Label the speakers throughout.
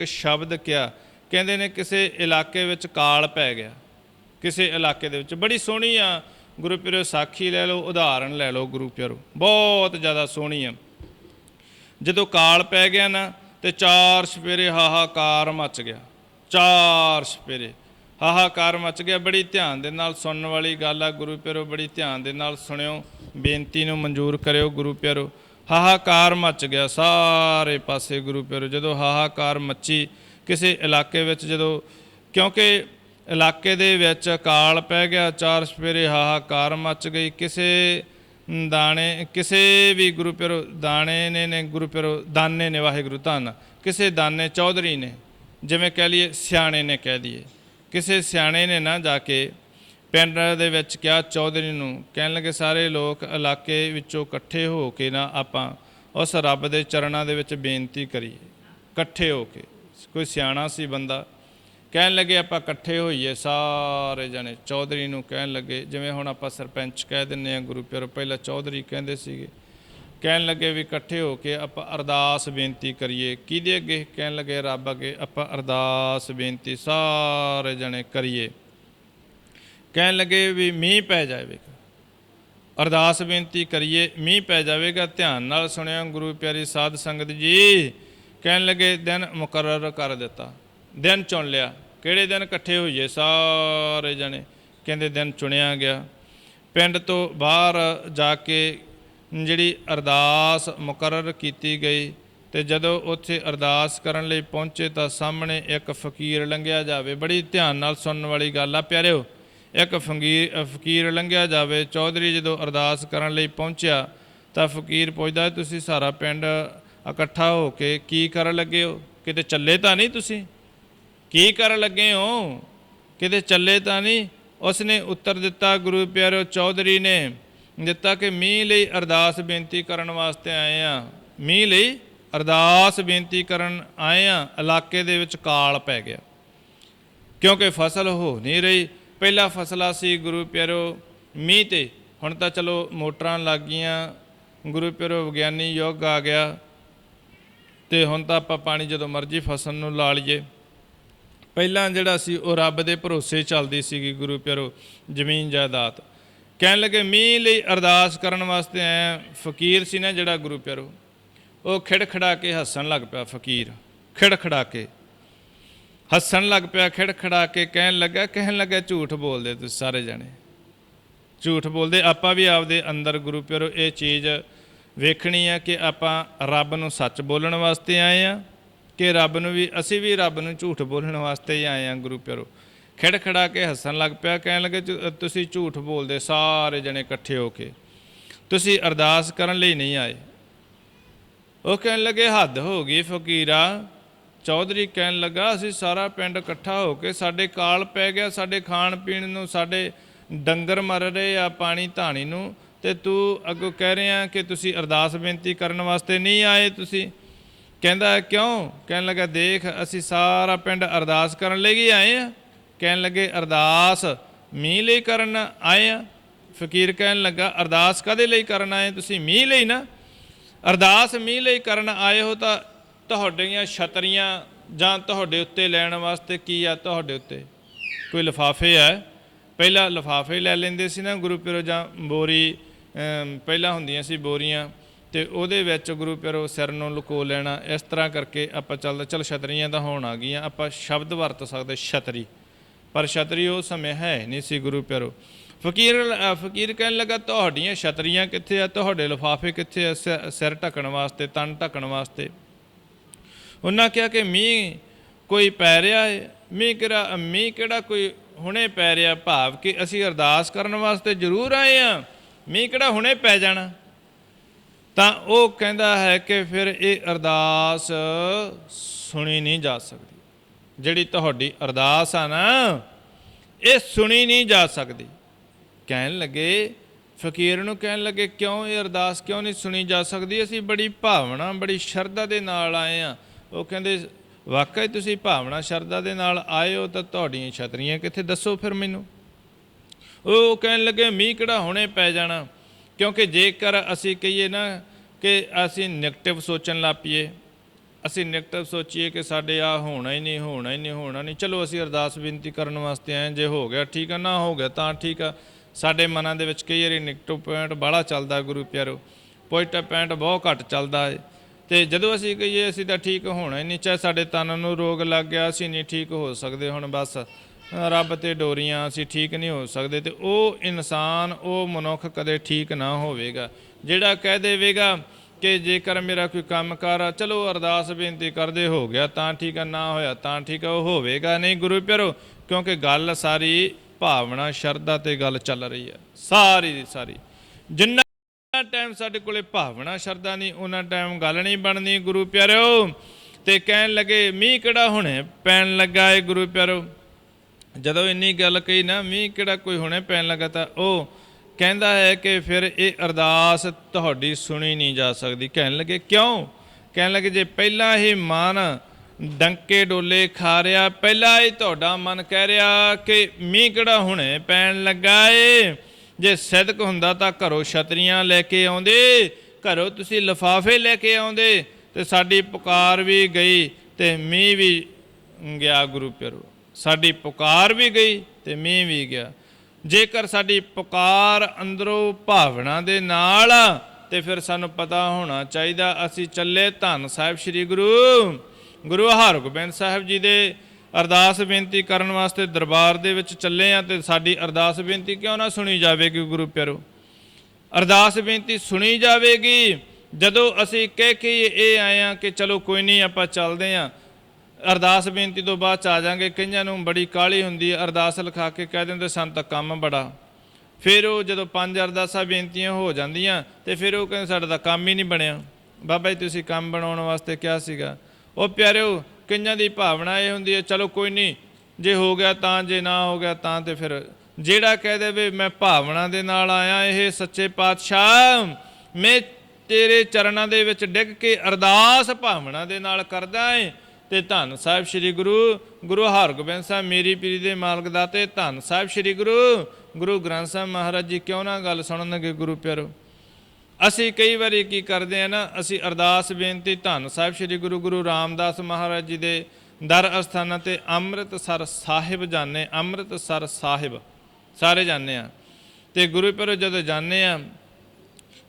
Speaker 1: ਇੱਕ ਸ਼ਬਦ ਕਿਹਾ। ਕਹਿੰਦੇ ਨੇ ਕਿਸੇ ਇਲਾਕੇ ਵਿੱਚ ਕਾਲ ਪੈ ਗਿਆ। ਕਿਸੇ ਇਲਾਕੇ ਦੇ ਵਿੱਚ। ਬੜੀ ਸੋਹਣੀ ਆ। ਗੁਰੂ ਪਿਆਰੋ, ਸਾਖੀ ਲੈ ਲਓ, ਉਦਾਹਰਣ ਲੈ ਲਓ ਗੁਰੂ ਪਿਆਰੋ। ਬਹੁਤ ਜ਼ਿਆਦਾ ਸੋਹਣੀ ਆ। ਜਦੋਂ ਕਾਲ ਪੈ ਗਿਆ ਨਾ, ਤੇ ਚਾਰ ਸਪੇਰੇ ਹਾਹਾਕਾਰ ਮਚ ਗਿਆ। ਚਾਰ ਸਪੇਰੇ ਹਾਹਾਕਾਰ ਮਚ ਗਿਆ। ਬੜੀ ਧਿਆਨ ਦੇ ਨਾਲ ਸੁਣਨ ਵਾਲੀ ਗੱਲ ਆ। ਗੁਰੂ ਪਿਆਰੋ, ਬੜੀ ਧਿਆਨ ਦੇ ਨਾਲ ਸੁਣਿਓ। ਬੇਨਤੀ ਨੂੰ ਮਨਜ਼ੂਰ ਕਰਿਓ ਗੁਰੂ ਪਿਆਰੋ। ਹਾਹਾਕਾਰ ਮਚ ਗਿਆ ਸਾਰੇ ਪਾਸੇ ਗੁਰੂ ਪਿਆਰੋ, ਜਦੋਂ ਹਾਹਾਕਾਰ ਮੱਚੀ ਕਿਸੇ ਇਲਾਕੇ ਵਿੱਚ, ਜਦੋਂ ਕਿਉਂਕਿ ਇਲਾਕੇ ਦੇ ਵਿੱਚ ਅਕਾਲ ਪੈ ਗਿਆ, ਚਾਰ ਸਵੇਰੇ ਹਾਹਾਕਾਰ ਮਚ ਗਈ, ਕਿਸੇ ਦਾਣੇ, ਕਿਸੇ ਵੀ ਗੁਰੂ ਪਿਆਰੋ, ਦਾਣੇ ਨੇ ਨੇ ਗੁਰੂ ਪਿਆਰੋ, ਦਾਨੇ ਨੇ, ਵਾਹਿਗੁਰੂ ਧੰਨ। ਕਿਸੇ ਦਾਨੇ ਚੌਧਰੀ ਨੇ, ਜਿਵੇਂ ਕਹਿ ਲਈਏ ਸਿਆਣੇ ਨੇ ਕਹਿ ਦਈਏ। ਕਿਸੇ ਸਿਆਣੇ ਨੇ ਨਾ ਜਾ ਕੇ ਪਿੰਡ ਦੇ ਵਿੱਚ ਕਿਹਾ, ਚੌਧਰੀ ਨੂੰ ਕਹਿਣ ਲੱਗੇ, ਸਾਰੇ ਲੋਕ ਇਲਾਕੇ ਵਿੱਚੋਂ ਇਕੱਠੇ ਹੋ ਕੇ ਨਾ ਆਪਾਂ ਉਸ ਰੱਬ ਦੇ ਚਰਨਾਂ ਦੇ ਵਿੱਚ ਬੇਨਤੀ ਕਰੀਏ। ਇਕੱਠੇ ਹੋ ਕੇ। ਕੋਈ ਸਿਆਣਾ ਸੀ ਬੰਦਾ। ਕਹਿਣ ਲੱਗੇ, ਆਪਾਂ ਇਕੱਠੇ ਹੋਈਏ। ਸਾਰੇ ਜਣੇ ਚੌਧਰੀ ਨੂੰ ਕਹਿਣ ਲੱਗੇ, ਜਿਵੇਂ ਹੁਣ ਆਪਾਂ ਸਰਪੰਚ ਕਹਿ ਦਿੰਨੇ ਆ ਗੁਰੂ ਪਿਆਰੋ, ਪਹਿਲਾਂ ਚੌਧਰੀ ਕਹਿੰਦੇ ਸੀਗੇ। ਕਹਿਣ ਲੱਗੇ ਵੀ ਇਕੱਠੇ ਹੋ ਕੇ ਆਪਾਂ ਅਰਦਾਸ ਬੇਨਤੀ ਕਰੀਏ। ਕਿਹਦੇ ਅੱਗੇ? ਕਹਿਣ ਲੱਗੇ, ਰੱਬ ਅੱਗੇ ਆਪਾਂ ਅਰਦਾਸ ਬੇਨਤੀ ਸਾਰੇ ਜਣੇ ਕਰੀਏ। ਕਹਿਣ ਲੱਗੇ ਵੀ ਮੀਂਹ ਪੈ ਜਾਵੇਗਾ। ਅਰਦਾਸ ਬੇਨਤੀ ਕਰੀਏ, ਮੀਂਹ ਪੈ ਜਾਵੇਗਾ। ਧਿਆਨ ਨਾਲ ਸੁਣਿਆ ਗੁਰੂ ਪਿਆਰੀ ਸਾਧ ਸੰਗਤ ਜੀ। ਕਹਿਣ ਲੱਗੇ, ਦਿਨ ਮੁਕਰਰ ਕਰ ਦਿੱਤਾ। ਦਿਨ ਚੁਣ ਲਿਆ। ਕਿਹੜੇ ਦਿਨ? ਇਕੱਠੇ ਹੋਈਏ ਸਾਰੇ ਜਣੇ। ਕਹਿੰਦੇ ਦਿਨ ਚੁਣਿਆ ਗਿਆ। ਪਿੰਡ ਤੋਂ ਬਾਹਰ ਜਾ ਕੇ ਜਿਹੜੀ ਅਰਦਾਸ ਮੁਕਰਰ ਕੀਤੀ ਗਈ ਤੇ ਜਦੋਂ ਉੱਥੇ ਅਰਦਾਸ ਕਰਨ ਲਈ ਪਹੁੰਚੇ ਤਾਂ ਸਾਹਮਣੇ ਇੱਕ ਫਕੀਰ ਲੰਘਿਆ ਜਾਵੇ। ਬੜੀ ਧਿਆਨ ਨਾਲ ਸੁਣਨ ਵਾਲੀ ਗੱਲ ਆ। ਪਿਆਰਿਓ ਇੱਕ ਫਕੀਰ ਫਕੀਰ ਲੰਘਿਆ ਜਾਵੇ, ਚੌਧਰੀ ਜਦੋਂ ਅਰਦਾਸ ਕਰਨ ਲਈ ਪਹੁੰਚਿਆ, ਤਾਂ ਫਕੀਰ ਪੁੱਛਦਾ, ਤੁਸੀਂ ਸਾਰਾ ਪਿੰਡ ਇਕੱਠਾ ਹੋ ਕੇ ਕੀ ਕਰਨ ਲੱਗੇ ਹੋ? ਕਿਤੇ ਚੱਲੇ ਤਾਂ ਨਹੀਂ ਤੁਸੀਂ? ਕੀ ਕਰਨ ਲੱਗੇ ਹੋ? ਕਿਤੇ ਚੱਲੇ ਤਾਂ ਨਹੀਂ? ਉਸਨੇ ਉੱਤਰ ਦਿੱਤਾ, ਗੁਰੂ ਪਿਆਰਿਓ, ਚੌਧਰੀ ਨੇ ਦਿੱਤਾ ਕਿ ਮੀਂਹ ਲਈ ਅਰਦਾਸ ਬੇਨਤੀ ਕਰਨ ਵਾਸਤੇ ਆਏ ਆ। ਮੀਂਹ ਲਈ ਅਰਦਾਸ ਬੇਨਤੀ ਕਰਨ ਆਏ ਆ। ਇਲਾਕੇ ਦੇ ਵਿੱਚ ਕਾਲ ਪੈ ਗਿਆ। ਕਿਉਂਕਿ ਫਸਲ ਹੋ ਨਹੀਂ ਰਹੀ ਪਹਿਲਾ ਫਸਲਾ ਸੀ ਗੁਰੂ ਪਿਆਰੋ, ਮੀਂਹ ਤੇ। ਹੁਣ ਤਾਂ ਚਲੋ ਮੋਟਰਾਂ ਲੱਗ ਗਈਆਂ ਗੁਰੂ ਪਿਆਰੋ ਵਿਗਿਆਨੀ ਯੁੱਗ ਆ ਗਿਆ। ਤੇ ਹੁਣ ਤਾਂ ਆਪਾਂ ਪਾਣੀ ਜਦੋਂ ਮਰਜ਼ੀ ਫਸਲ ਨੂੰ ਲਾ ਲਈਏ। ਪਹਿਲਾਂ ਜਿਹੜਾ ਸੀ ਉਹ ਰੱਬ ਦੇ ਭਰੋਸੇ ਚੱਲਦੀ ਸੀਗੀ ਗੁਰੂ ਪਿਆਰੋ, ਜ਼ਮੀਨ ਜਾਇਦਾਦ। ਕਹਿਣ ਲੱਗੇ ਮੀਂਹ ਲਈ ਅਰਦਾਸ ਕਰਨ ਵਾਸਤੇ ਆਇਆ ਫਕੀਰ ਸੀ ਨਾ ਜਿਹੜਾ ਗੁਰੂ ਪਿਆਰੋ। ਉਹ ਖਿੜਖੜਾ ਕੇ ਹੱਸਣ ਲੱਗ ਪਿਆ, ਫਕੀਰ। ਖਿੜਖੜਾ ਕੇ। ਹੱਸਣ ਲੱਗ ਪਿਆ, ਖਿੜਖੜਾ ਕੇ ਕਹਿਣ ਲੱਗਾ ਕਹਿਣ ਲੱਗਾ, ਝੂਠ ਬੋਲਦੇ ਤੁਸੀਂ ਸਾਰੇ ਜਣੇ। ਝੂਠ ਬੋਲਦੇ, ਆਪਾਂ ਵੀ ਆਪਦੇ ਅੰਦਰ ਗੁਰੂ ਪਿਆਰੋ, ਇਹ ਚੀਜ਼ ਵੇਖਣੀ ਆ ਕਿ ਆਪਾਂ ਰੱਬ ਨੂੰ ਸੱਚ ਬੋਲਣ ਵਾਸਤੇ ਆਏ ਆ, ਕਿ ਰੱਬ ਨੂੰ ਵੀ, ਅਸੀਂ ਵੀ ਰੱਬ ਨੂੰ ਝੂਠ ਬੋਲਣ ਵਾਸਤੇ ਹੀ ਆਏ ਆ ਗੁਰੂ ਪਿਆਰੋ। ਖਿੜਖੜਾ ਕੇ ਹੱਸਣ ਲੱਗ ਪਿਆ, ਕਹਿਣ ਲੱਗੇ ਤੁਸੀਂ ਝੂਠ ਬੋਲਦੇ, ਸਾਰੇ ਜਣੇ ਇਕੱਠੇ ਹੋ ਕੇ। ਤੁਸੀਂ ਅਰਦਾਸ ਕਰਨ ਲਈ ਨਹੀਂ ਆਏ। ਉਹ ਕਹਿਣ ਲੱਗੇ, ਹੱਦ ਹੋ ਗਈ ਫਕੀਰਾ ਚੌਧਰੀ ਕਹਿਣ ਲੱਗਾ, ਅਸੀਂ ਸਾਰਾ ਪਿੰਡ ਇਕੱਠਾ ਹੋ ਕੇ ਸਾਡੇ ਕਾਲ ਪੈ ਗਿਆ, ਸਾਡੇ ਖਾਣ ਪੀਣ ਨੂੰ, ਸਾਡੇ ਡੰਗਰ ਮਰ ਰਹੇ ਆ ਪਾਣੀ ਧਾਣੀ ਨੂੰ ਤੇ ਤੂੰ ਅੱਗੋਂ ਕਹਿ ਰਿਹਾ ਕਿ ਤੁਸੀਂ ਅਰਦਾਸ ਬੇਨਤੀ ਕਰਨ ਵਾਸਤੇ ਨਹੀਂ ਆਏ ਤੁਸੀਂ? ਕਹਿੰਦਾ, ਕਿਉਂ? ਕਹਿਣ ਲੱਗਾ, ਦੇਖ, ਅਸੀਂ ਸਾਰਾ ਪਿੰਡ ਅਰਦਾਸ ਕਰਨ ਲਈ ਹੀ ਆਏ ਆ। ਕਹਿਣ ਲੱਗੇ, ਅਰਦਾਸ ਮੀਂਹ ਲਈ ਕਰਨ ਆਏ ਆ। ਫਕੀਰ ਕਹਿਣ ਲੱਗਾ, ਅਰਦਾਸ ਕਦੇ ਲਈ ਕਰਨ ਆਏ? ਤੁਸੀਂ ਮੀਂਹ ਲਈ ਨਾ। ਅਰਦਾਸ ਮੀਂਹ ਲਈ ਕਰਨ ਆਏ ਹੋ ਤਾਂ ਤੁਹਾਡੀਆਂ ਛਤਰੀਆਂ ਜਾਂ ਤੁਹਾਡੇ ਉੱਤੇ ਲੈਣ ਵਾਸਤੇ ਕੀ ਆ ਤੁਹਾਡੇ ਉੱਤੇ? ਕੋਈ ਲਿਫਾਫੇ ਆ? ਪਹਿਲਾਂ ਲਿਫਾਫੇ ਲੈ ਲੈਂਦੇ ਸੀ ਨਾ ਗੁਰੂ ਪਿਆਰੋ ਜਾਂ ਬੋਰੀ ਪਹਿਲਾਂ ਹੁੰਦੀਆਂ ਸੀ ਬੋਰੀਆਂ, ਤੇ ਉਹਦੇ ਵਿੱਚ ਗੁਰੂ ਪਿਆਰੋ ਸਿਰ ਨੂੰ ਲੁਕੋ ਲੈਣਾ, ਇਸ ਤਰ੍ਹਾਂ ਕਰਕੇ ਆਪਾਂ ਚੱਲਦਾ, ਚੱਲ ਛਤਰੀਆਂ ਤਾਂ ਹੋਣ ਆ ਗਈਆਂ, ਆਪਾਂ ਸ਼ਬਦ ਵਰਤ ਸਕਦੇ ਛਤਰੀ, ਪਰ ਛਤਰੀ ਉਹ ਸਮੇਂ ਹੈ ਨਹੀਂ ਸੀ ਗੁਰੂ ਪਿਆਰੋ। ਫਕੀਰ ਫਕੀਰ ਕਹਿਣ ਲੱਗਾ, ਤੁਹਾਡੀਆਂ ਛਤਰੀਆਂ ਕਿੱਥੇ ਆ? ਤੁਹਾਡੇ ਲਿਫਾਫੇ ਕਿੱਥੇ ਆ? ਸਿ- ਸਿਰ ਢੱਕਣ ਵਾਸਤੇ, ਤਨ ਢੱਕਣ ਵਾਸਤੇ? ਉਹਨਾਂ ਕਿਹਾ ਕਿ ਮੀਂਹ ਕੋਈ ਪੈ ਰਿਹਾ ਹੈ ਮੀਂਹ ਕਿਹੜਾ ਮੀਂਹ ਕਿਹੜਾ ਕੋਈ ਹੁਣੇ ਪੈ ਰਿਹਾ, ਭਾਵ ਕਿ ਅਸੀਂ ਅਰਦਾਸ ਕਰਨ ਵਾਸਤੇ ਜ਼ਰੂਰ ਆਏ ਆ, ਮੀਂਹ ਕਿਹੜਾ ਹੁਣੇ ਪੈ ਜਾਣਾ। ਤਾਂ ਉਹ ਕਹਿੰਦਾ ਹੈ ਕਿ ਫਿਰ ਇਹ ਅਰਦਾਸ ਸੁਣੀ ਨਹੀਂ ਜਾ ਸਕਦੀ। ਜਿਹੜੀ ਤੁਹਾਡੀ ਅਰਦਾਸ ਆ ਨਾ, ਇਹ ਸੁਣੀ ਨਹੀਂ ਜਾ ਸਕਦੀ। ਕਹਿਣ ਲੱਗੇ, ਫਕੀਰ ਨੂੰ ਕਹਿਣ ਲੱਗੇ, ਕਿਉਂ ਇਹ ਅਰਦਾਸ ਕਿਉਂ ਨਹੀਂ ਸੁਣੀ ਜਾ ਸਕਦੀ? ਅਸੀਂ ਬੜੀ ਭਾਵਨਾ, ਬੜੀ ਸ਼ਰਧਾ ਦੇ ਨਾਲ ਆਏ ਆ। ਉਹ ਕਹਿੰਦੇ, ਵਾਕਈ ਤੁਸੀਂ ਭਾਵਨਾ, ਸ਼ਰਧਾ ਦੇ ਨਾਲ ਆਏ ਹੋ ਤਾਂ ਤੁਹਾਡੀਆਂ ਛਤਰੀਆਂ ਕਿੱਥੇ? ਦੱਸੋ ਫਿਰ ਮੈਨੂੰ। ਉਹ ਕਹਿਣ ਲੱਗੇ, ਮੀਂਹ ਕਿਹੜਾ ਹੁਣੇ ਪੈ ਜਾਣਾ? ਕਿਉਂਕਿ ਜੇਕਰ ਅਸੀਂ ਕਹੀਏ ਨਾ ਕਿ ਅਸੀਂ 네ਗੇਟਿਵ ਸੋਚਣ ਲੱਗ ਪਈਏ, ਅਸੀਂ ਨੈਗੇਟਿਵ ਸੋਚੀਏ ਕਿ ਸਾਡੇ ਆ ਹੋਣਾ ਹੀ ਨਹੀਂ, ਹੋਣਾ ਹੀ ਨਹੀਂ, ਹੋਣਾ ਨਹੀਂ, ਚਲੋ ਅਸੀਂ ਅਰਦਾਸ ਬੇਨਤੀ ਕਰਨ ਵਾਸਤੇ ਆਏ ਜੇ ਹੋ ਗਿਆ ਠੀਕ ਆ, ਨਾ ਹੋ ਗਿਆ ਤਾਂ ਠੀਕ ਆ। ਸਾਡੇ ਮਨਾਂ ਦੇ ਵਿੱਚ ਕਈ ਵਾਰੀ ਨੈਗੇਟਿਵ ਪੁਆਇੰਟ ਬਾਹਲਾ ਚੱਲਦਾ, ਗੁਰੂ ਪਿਆਰੋ ਪੋਜ਼ਿਟਿਵ ਪੁਆਇੰਟ ਬਹੁਤ ਘੱਟ ਚੱਲਦਾ ਹੈ ਤੇ ਜਦੋਂ ਅਸੀਂ ਕਹੀਏ ਅਸੀਂ ਤਾਂ ਠੀਕ ਹੋਣਾ ਹੀ ਨਹੀਂ, ਚਾਹੇ ਸਾਡੇ ਤਨ ਨੂੰ ਰੋਗ ਲੱਗ ਗਿਆ, ਅਸੀਂ ਨਹੀਂ ਠੀਕ ਹੋ ਸਕਦੇ ਹੁਣ ਬਸ। ਰੱਬ ਤੇ ਡੋਰੀਆਂ, ਅਸੀਂ ਠੀਕ ਨਹੀਂ ਹੋ ਸਕਦੇ ਤੇ ਉਹ ਇਨਸਾਨ, ਉਹ ਮਨੁੱਖ ਕਦੇ ਠੀਕ ਨਾ ਹੋਵੇਗਾ। ਜਿਹੜਾ ਕਹਿ ਦੇਵੇਗਾ ਕਿ ਜੇਕਰ ਮੇਰਾ ਕੋਈ ਕੰਮ ਕਾਰ ਆ, ਚਲੋ ਅਰਦਾਸ ਬੇਨਤੀ ਕਰਦੇ ਹੋ ਗਿਆ, ਤਾਂ ਠੀਕ ਆ, ਨਾ ਹੋਇਆ ਤਾਂ ਠੀਕ ਆ, ਉਹ ਹੋਵੇਗਾ ਨਹੀਂ ਗੁਰੂ ਪਿਆਰੋ, ਕਿਉਂਕਿ ਗੱਲ ਸਾਰੀ ਭਾਵਨਾ, ਸ਼ਰਧਾ ਤੇ ਗੱਲ ਚੱਲ ਰਹੀ ਹੈ ਸਾਰੀ ਦੀ ਸਾਰੀ। ਜਿੰਨਾ ਟਾਈਮ ਸਾਡੇ ਕੋਲੇ ਭਾਵਨਾ, ਸ਼ਰਧਾ ਨਹੀਂ ਉਹਨਾਂ ਟਾਈਮ ਗੱਲ ਨਹੀਂ ਬਣਨੀ, ਗੁਰੂ ਪਿਆਰਿਓ। ਤੇ ਕਹਿਣ ਲੱਗੇ, ਮੀਂਹ ਕਿਹੜਾ ਹੁਣੇ ਪੈਣ ਲੱਗਾ ਏ, ਗੁਰੂ ਪਿਆਰੋ ਜਦੋਂ ਇੰਨੀ ਗੱਲ ਕਹੀ ਨਾ, ਮੀਂਹ ਕਿਹੜਾ ਕੋਈ ਹੁਣੇ ਪੈਣ ਲੱਗਾ ਤਾਂ ਉਹ ਕਹਿੰਦਾ ਹੈ ਕਿ ਫਿਰ ਇਹ ਅਰਦਾਸ ਤੁਹਾਡੀ ਸੁਣੀ ਨਹੀਂ ਜਾ ਸਕਦੀ। ਕਹਿਣ ਲੱਗੇ, ਕਿਉਂ? ਕਹਿਣ ਲੱਗੇ, ਜੇ ਪਹਿਲਾਂ ਹੀ ਮਨ ਡੰਕੇ ਡੋਲੇ ਖਾ ਰਿਹਾ, ਪਹਿਲਾਂ ਹੀ ਤੁਹਾਡਾ ਮਨ ਕਹਿ ਰਿਹਾ ਕਿ ਮੀਂਹ ਕਿਹੜਾ ਹੁਣੇ ਪੈਣ ਲੱਗਾ ਏ? ਜੇ ਸਿਦਕ ਹੁੰਦਾ ਤਾਂ ਘਰੋਂ ਛਤਰੀਆਂ ਲੈ ਕੇ ਆਉਂਦੇ ਘਰੋਂ ਤੁਸੀਂ ਲਫਾਫੇ ਲੈ ਕੇ ਆਉਂਦੇ ਤੇ ਸਾਡੀ ਪੁਕਾਰ ਵੀ ਗਈ ਤੇ ਮੀਂਹ ਵੀ ਗਿਆ ਗੁਰੂ ਪਿਆਰੋ। ਸਾਡੀ ਪੁਕਾਰ ਵੀ ਗਈ ਤੇ ਮੀਂਹ ਵੀ ਗਿਆ। ਜੇਕਰ ਸਾਡੀ ਪੁਕਾਰ ਅੰਦਰੋਂ ਭਾਵਨਾ ਦੇ ਨਾਲ ਆ, ਤੇ ਫਿਰ ਸਾਨੂੰ ਪਤਾ ਹੋਣਾ ਚਾਹੀਦਾ ਅਸੀਂ ਚੱਲੇ ਧੰਨ ਸਾਹਿਬ ਸ੍ਰੀ ਗੁਰੂ ਗੁਰੂ ਹਰਗੋਬਿੰਦ ਸਾਹਿਬ ਜੀ ਦੇ ਅਰਦਾਸ ਬੇਨਤੀ ਕਰਨ ਵਾਸਤੇ ਦਰਬਾਰ ਦੇ ਵਿੱਚ ਚੱਲੇ ਆ ਤੇ ਸਾਡੀ ਅਰਦਾਸ ਬੇਨਤੀ ਕਿਉਂ ਨਾ ਸੁਣੀ ਜਾਵੇਗੀ ਗੁਰੂ ਪਿਆਰੋ? ਅਰਦਾਸ ਬੇਨਤੀ ਸੁਣੀ ਜਾਵੇਗੀ ਜਦੋਂ ਅਸੀਂ ਕਹਿ ਕੇ ਇਹ ਆਏ ਆ ਕਿ ਚਲੋ ਕੋਈ ਨਹੀਂ, ਆਪਾਂ ਚੱਲਦੇ ਆ। ਅਰਦਾਸ ਬੇਨਤੀ ਤੋਂ ਬਾਅਦ ਚ ਆ ਜਾਾਂਗੇ। ਕਈਆਂ ਨੂੰ ਬੜੀ ਕਾਹਲੀ ਹੁੰਦੀ ਹੈ ਅਰਦਾਸ ਲਿਖਾ ਕੇ ਕਹਿ ਦਿੰਦੇ, ਸਾਨੂੰ ਤਾਂ ਕੰਮ ਬੜਾ। ਫਿਰ ਉਹ ਜਦੋਂ ਪੰਜ ਅਰਦਾਸਾਂ ਬੇਨਤੀਆਂ ਹੋ ਜਾਂਦੀਆਂ ਤੇ ਫਿਰ ਉਹ ਕਹਿੰਦੇ, ਸਾਡਾ ਤਾਂ ਕੰਮ ਹੀ ਨਹੀਂ ਬਣਿਆ। ਬਾਬਾ ਜੀ, ਤੁਸੀਂ ਕੰਮ ਬਣਾਉਣ ਵਾਸਤੇ ਕਿਹਾ ਸੀਗਾ। ਉਹ ਪਿਆਰਿਓ ਕਈਆਂ ਦੀ ਭਾਵਨਾ ਇਹ ਹੁੰਦੀ ਹੈ, ਚਲੋ ਕੋਈ ਨਹੀਂ, ਜੇ ਹੋ ਗਿਆ ਤਾਂ, ਜੇ ਨਾ ਹੋ ਗਿਆ ਤਾਂ ਤੇ ਫਿਰ ਜਿਹੜਾ ਕਹਿ ਦੇਵੇ, ਮੈਂ ਭਾਵਨਾ ਦੇ ਨਾਲ ਆਇਆ, ਇਹ ਸੱਚੇ ਪਾਤਸ਼ਾਹ, ਮੈਂ ਤੇਰੇ ਚਰਨਾਂ ਦੇ ਵਿੱਚ ਡਿੱਗ ਕੇ ਅਰਦਾਸ ਭਾਵਨਾ ਦੇ ਨਾਲ ਕਰਦਾ ਏ। ਤੇ ਧੰਨ ਸਾਹਿਬ ਸ੍ਰੀ ਗੁਰੂ ਗੁਰੂ ਹਰਗੋਬਿੰਦ ਸਾਹਿਬ, ਮੇਰੀ ਪੀਰੀ ਦੇ ਮਾਲਕ ਦਾ ਤੇ ਧੰਨ ਸਾਹਿਬ ਸ੍ਰੀ ਗੁਰੂ ਗੁਰੂ ਗ੍ਰੰਥ ਸਾਹਿਬ ਮਹਾਰਾਜ ਜੀ ਕਿਉਂ ਨਾ ਗੱਲ ਸੁਣਨਗੇ ਗੁਰੂ ਪਿਆਰੋ? ਅਸੀਂ ਕਈ ਵਾਰੀ ਕੀ ਕਰਦੇ ਆ ਨਾ, ਅਸੀਂ ਅਰਦਾਸ ਬੇਨਤੀ ਧੰਨ ਸਾਹਿਬ ਸ੍ਰੀ ਗੁਰੂ ਗੁਰੂ ਰਾਮਦਾਸ ਮਹਾਰਾਜ ਜੀ ਦੇ ਦਰ ਅਸਥਾਨਾਂ ਤੇ ਅੰਮ੍ਰਿਤਸਰ ਸਾਹਿਬ ਜਾਣੇ ਅੰਮ੍ਰਿਤਸਰ ਸਾਹਿਬ, ਸਾਰੇ ਜਾਣੇ ਆ ਤੇ ਗੁਰੂ ਪਿਆਰੋ ਜਦੋਂ ਜਾਣੇ ਆ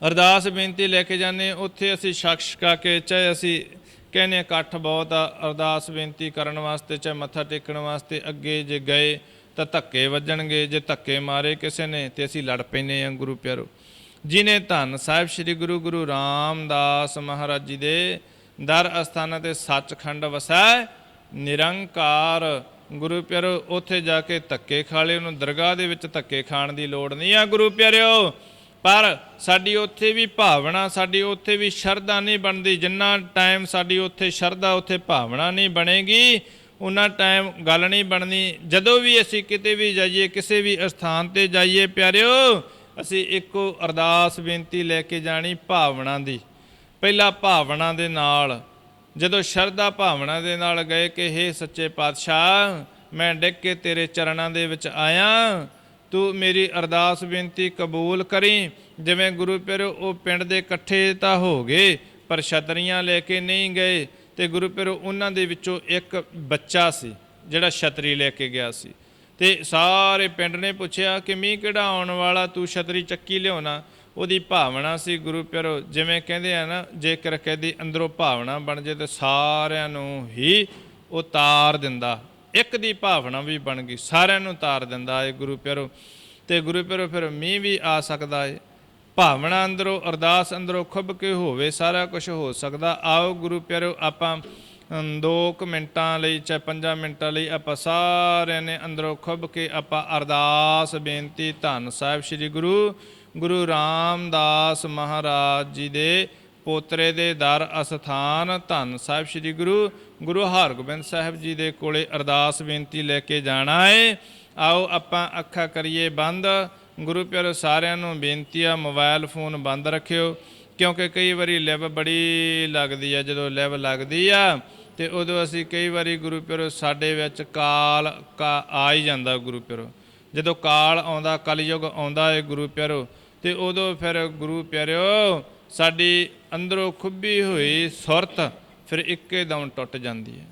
Speaker 1: ਅਰਦਾਸ ਬੇਨਤੀ ਲੈ ਕੇ ਜਾਂਦੇ ਉੱਥੇ ਅਸੀਂ ਸ਼ਖਸ ਕਾ ਕੇ, ਚਾਹੇ ਅਸੀਂ ਕਹਿੰਦੇ ਹਾਂ ਇਕੱਠ ਬਹੁਤ ਆ, ਅਰਦਾਸ ਬੇਨਤੀ ਕਰਨ ਵਾਸਤੇ, ਚਾਹੇ ਮੱਥਾ ਟੇਕਣ ਵਾਸਤੇ ਅੱਗੇ ਜੇ ਗਏ ਤਾਂ ਧੱਕੇ ਵੱਜਣਗੇ, ਜੇ ਧੱਕੇ ਮਾਰੇ ਕਿਸੇ ਨੇ ਤੇ ਅਸੀਂ ਲੜ ਪੈਨੇ ਆ ਗੁਰੂ ਪਿਆਰੋ। ਜਿਨੇ ਧੰਨ ਸਾਹਿਬ ਸ੍ਰੀ ਗੁਰੂ ਗੁਰੂ ਰਾਮਦਾਸ ਮਹਾਰਾਜ ਜੀ ਦੇ ਦਰ ਅਸਥਾਨਾਂ ਤੇ ਸੱਚਖੰਡ ਵਸੈ, ਨਿਰੰਕਾਰ। ਗੁਰੂ ਪਿਆਰੋ, ਉੱਥੇ ਜਾ ਕੇ ਧੱਕੇ ਖਾ ਲਏ ਉਹਨੂੰ ਦਰਗਾਹ ਦੇ ਵਿੱਚ ਧੱਕੇ ਖਾਣ ਦੀ ਲੋੜ ਨਹੀਂ ਆ ਗੁਰੂ ਪਿਆਰਿਓ। ਪਰ ਸਾਡੀ ਉੱਥੇ ਵੀ ਭਾਵਨਾ, ਸਾਡੀ ਉੱਥੇ ਵੀ ਸ਼ਰਧਾ ਨਹੀਂ ਬਣਦੀ। ਜਿੰਨਾ ਟਾਈਮ ਸਾਡੀ ਉੱਥੇ ਸ਼ਰਧਾ, ਉੱਥੇ ਭਾਵਨਾ ਨਹੀਂ ਬਣੇਗੀ ਉਹਨਾਂ ਟਾਈਮ ਗੱਲ ਨਹੀਂ ਬਣਨੀ। ਜਦੋਂ ਵੀ ਅਸੀਂ ਕਿਤੇ ਵੀ ਜਾਈਏ, ਕਿਸੇ ਵੀ ਸਥਾਨ ਤੇ ਜਾਈਏ ਪਿਆਰਿਓ ਅਸੀਂ ਇੱਕੋ ਅਰਦਾਸ ਬੇਨਤੀ ਲੈ ਕੇ ਜਾਣੀ ਭਾਵਨਾ ਦੀ। ਪਹਿਲਾ ਭਾਵਨਾ ਦੇ ਨਾਲ, ਜਦੋਂ ਸ਼ਰਧਾ ਭਾਵਨਾ ਦੇ ਨਾਲ ਗਏ ਕਿ, ਹੇ ਸੱਚੇ ਪਾਤਸ਼ਾਹ, ਮੈਂ ਡਿੱਗ ਕੇ ਤੇਰੇ ਚਰਨਾਂ ਦੇ ਵਿੱਚ ਆਇਆ, ਤੂੰ ਮੇਰੀ ਅਰਦਾਸ ਬੇਨਤੀ ਕਬੂਲ ਕਰੀ। ਜਿਵੇਂ ਗੁਰੂ ਪਿਆਰੋ, ਉਹ ਪਿੰਡ ਦੇ ਇਕੱਠੇ ਤਾਂ ਹੋ ਗਏ, ਪਰ ਛਤਰੀਆਂ ਲੈ ਕੇ ਨਹੀਂ ਗਏ ਤੇ ਗੁਰੂ ਪਿਆਰੋ, ਉਹਨਾਂ ਦੇ ਵਿੱਚੋਂ ਇੱਕ ਬੱਚਾ ਸੀ, ਜਿਹੜਾ ਛਤਰੀ ਲੈ ਕੇ ਗਿਆ ਸੀ। ਤੇ ਸਾਰੇ ਪਿੰਡ ਨੇ ਪੁੱਛਿਆ ਕਿ ਮੀਂਹ ਕਿਹੜਾ ਆਉਣ ਵਾਲਾ, ਤੂੰ ਛਤਰੀ ਚੱਕੀ ਲਿਆਉਣਾ? ਉਹਦੀ ਭਾਵਨਾ ਸੀ ਗੁਰੂ ਪਿਆਰੋ, ਜਿਵੇਂ ਕਹਿੰਦੇ ਆ ਨਾ ਜੇਕਰ ਕਹਦੀ ਅੰਦਰੋਂ ਭਾਵਨਾ ਬਣ ਜੇ ਤੇ ਸਾਰਿਆਂ ਨੂੰ ਹੀ ਉਹ ਤਾਰ ਦਿੰਦਾ। ਇੱਕ ਦੀ ਭਾਵਨਾ ਵੀ ਬਣ ਗਈ, ਸਾਰਿਆਂ ਨੂੰ ਤਾਰ ਦਿੰਦਾ ਏ ਗੁਰੂ ਪਿਆਰੋ। ਤੇ ਗੁਰੂ ਪਿਆਰੋ, ਫਿਰ ਮੀਂਹ ਵੀ ਆ ਸਕਦਾ ਏ। ਭਾਵਨਾ ਅੰਦਰੋਂ, ਅਰਦਾਸ ਅੰਦਰੋਂ ਖੁੱਬ ਕੇ ਹੋਵੇ, ਸਾਰਾ ਕੁਝ ਹੋ ਸਕਦਾ। ਆਓ ਗੁਰੂ ਪਿਆਰੋ, ਆਪਾਂ 2 ਮਿੰਟਾਂ ਲਈ ਚਾਹੇ 5 ਮਿੰਟਾਂ ਲਈ ਆਪਾਂ ਸਾਰਿਆਂ ਨੇ ਅੰਦਰੋਂ ਖੁੱਬ ਕੇ ਆਪਾਂ ਅਰਦਾਸ, ਬੇਨਤੀ, ਧੰਨ ਸਾਹਿਬ ਸ੍ਰੀ ਗੁਰੂ ਗੁਰੂ ਰਾਮਦਾਸ ਮਹਾਰਾਜ ਜੀ ਦੇ ਪੋਤਰੇ ਦੇ ਦਰ ਅਸਥਾਨ, ਧੰਨ ਸਾਹਿਬ ਸ੍ਰੀ ਗੁਰੂ ਗੁਰੂ ਹਰਗੋਬਿੰਦ ਸਾਹਿਬ ਜੀ ਦੇ ਕੋਲੇ ਅਰਦਾਸ, ਬੇਨਤੀ ਲੈ ਕੇ ਜਾਣਾ ਏ। ਆਓ ਆਪਾਂ ਅੱਖਾਂ ਕਰੀਏ ਬੰਦ। ਗੁਰੂ ਪਿਆਰੋ, ਸਾਰਿਆਂ ਨੂੰ ਬੇਨਤੀ ਆ, ਮੋਬਾਈਲ ਫੋਨ ਬੰਦ ਰੱਖਿਓ, ਕਿਉਂਕਿ ਕਈ ਵਾਰੀ ਲਿਵ ਬੜੀ ਲੱਗਦੀ ਆ, ਜਦੋਂ ਲਿਵ ਲੱਗਦੀ ਆ। ਤੇ ਉਦੋਂ ਅਸੀਂ ਕਈ ਵਾਰੀ ਗੁਰੂ ਪਿਆਰੋ, ਸਾਡੇ ਵਿੱਚ ਕਾਲ ਕਾ ਆ ਹੀ ਜਾਂਦਾ ਗੁਰੂ ਪਿਆਰੋ। ਜਦੋਂ ਕਾਲ ਆਉਂਦਾ, ਕਲਯੁਗ ਆਉਂਦਾ ਏ ਗੁਰੂ ਪਿਆਰੋ, ਤੇ ਉਦੋਂ ਫਿਰ ਗੁਰੂ ਪਿਆਰਿਓ, ਸਾਡੀ ਅੰਦਰੋਂ ਖੁੱਬੀ ਹੋਈ ਸੁਰਤ, ਫਿਰ ਇੱਕੇ ਦਮ ਟੁੱਟ ਜਾਂਦੀ ਹੈ